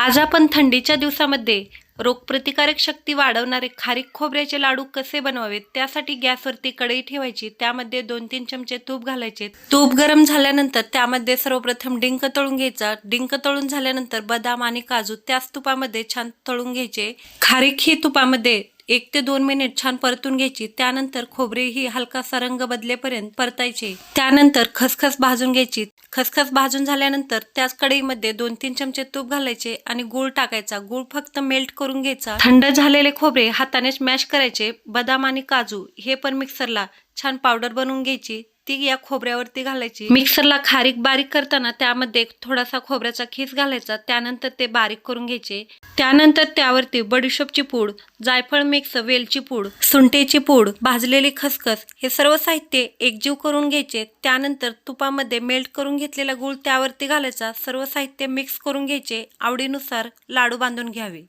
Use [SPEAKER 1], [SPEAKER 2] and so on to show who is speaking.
[SPEAKER 1] आज आपण थंडीच्या दिवसामध्ये रोगप्रतिकारक शक्ती वाढवणारे खारीक खोबऱ्याचे लाडू कसे बनवावेत त्यासाठी गॅसवरती कढई ठेवायची त्यामध्ये दोन तीन चमचे तूप घालायचे. तूप गरम झाल्यानंतर त्यामध्ये सर्वप्रथम डिंक तळून घ्यायचा. डिंक तळून झाल्यानंतर बदाम आणि काजू त्याच तुपामध्ये छान तळून घ्यायचे. खारीक ही तुपामध्ये एक ते दोन मिनिट छान परतून घ्यायची. त्यानंतर खोबरे ही हलकासा रंग बदलेपर्यंत परतायचे. त्यानंतर खसखस भाजून घ्यायची. खसखस भाजून झाल्यानंतर त्याच कढईमध्ये दोन तीन चमचे तूप घालायचे आणि गूळ टाकायचा. गूळ फक्त मेल्ट करून घ्यायचा. थंड झालेले खोबरे हाताने स्मॅश करायचे. बदाम आणि काजू हे पण मिक्सरला छान पावडर बनवून घ्यायची. ती या खोबऱ्यावरती घालायची. मिक्सरला खारीक बारीक करताना त्यामध्ये थोडासा खोबऱ्याचा खीस घालायचा. त्यानंतर ते बारीक करून घ्यायचे. त्यानंतर त्यावरती बडीशोपची पूड जायफळ मिक्स वेलची पूड सुंठेची पूड भाजलेली खसखस हे सर्व साहित्य एकजीव करून घ्यायचे. त्यानंतर तुपामध्ये मेल्ट करून घेतलेला गूळ त्यावरती घालायचा. सर्व साहित्य मिक्स करून घ्यायचे. आवडीनुसार लाडू बांधून घ्यावे.